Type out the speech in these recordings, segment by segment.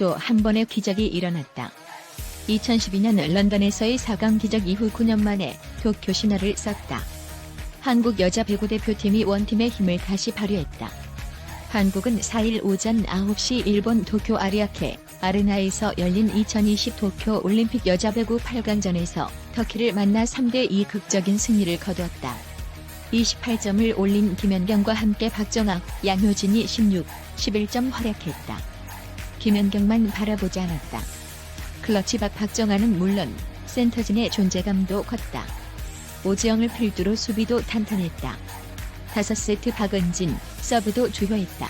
또 한 번의 기적이 일어났다. 2012년 런던에서의 4강 기적 이후 9년 만에 도쿄 신화를 썼다. 한국 여자 배구 대표팀이 원팀의 힘을 다시 발휘했다. 한국은 4일 오전 9시 일본 도쿄 아리아케 아레나에서 열린 2020 도쿄 올림픽 여자 배구 8강전에서 터키를 만나 3대2 극적인 승리를 거두었다. 28점을 올린 김연경과 함께 박정학, 양효진이 16, 11점 활약했다. 김연경만 바라보지 않았다. 클러치 박 박정아는 물론 센터진의 존재감도 컸다. 오지영을 필두로 수비도 탄탄했다. 5세트 박은진, 서브도 주효했다.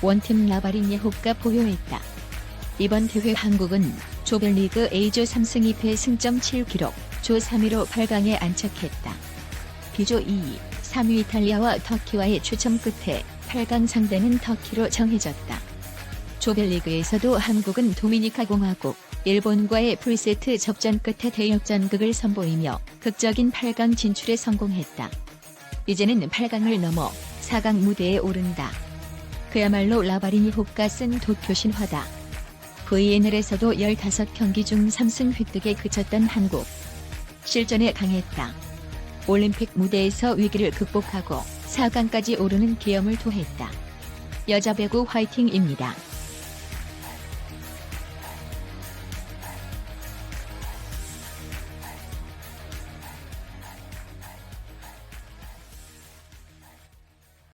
원팀 라바린 예호가 보효했다. 이번 대회 한국은 조별리그 A조 3승 2패 승점 7 기록, 조 3위로 8강에 안착했다. B조 2위, 3위 이탈리아와 터키와의 추첨 끝에 8강 상대는 터키로 정해졌다. 조별리그에서도 한국은 도미니카 공화국, 일본과의 풀세트 접전 끝에 대역전극을 선보이며 극적인 8강 진출에 성공했다. 이제는 8강을 넘어 4강 무대에 오른다. 그야말로 라바리니 호가 쓴 도쿄 신화다. VNL에서도 15경기 중 3승 획득에 그쳤던 한국. 실전에 강했다. 올림픽 무대에서 위기를 극복하고 4강까지 오르는 기염을 토했다. 여자 배구 화이팅입니다.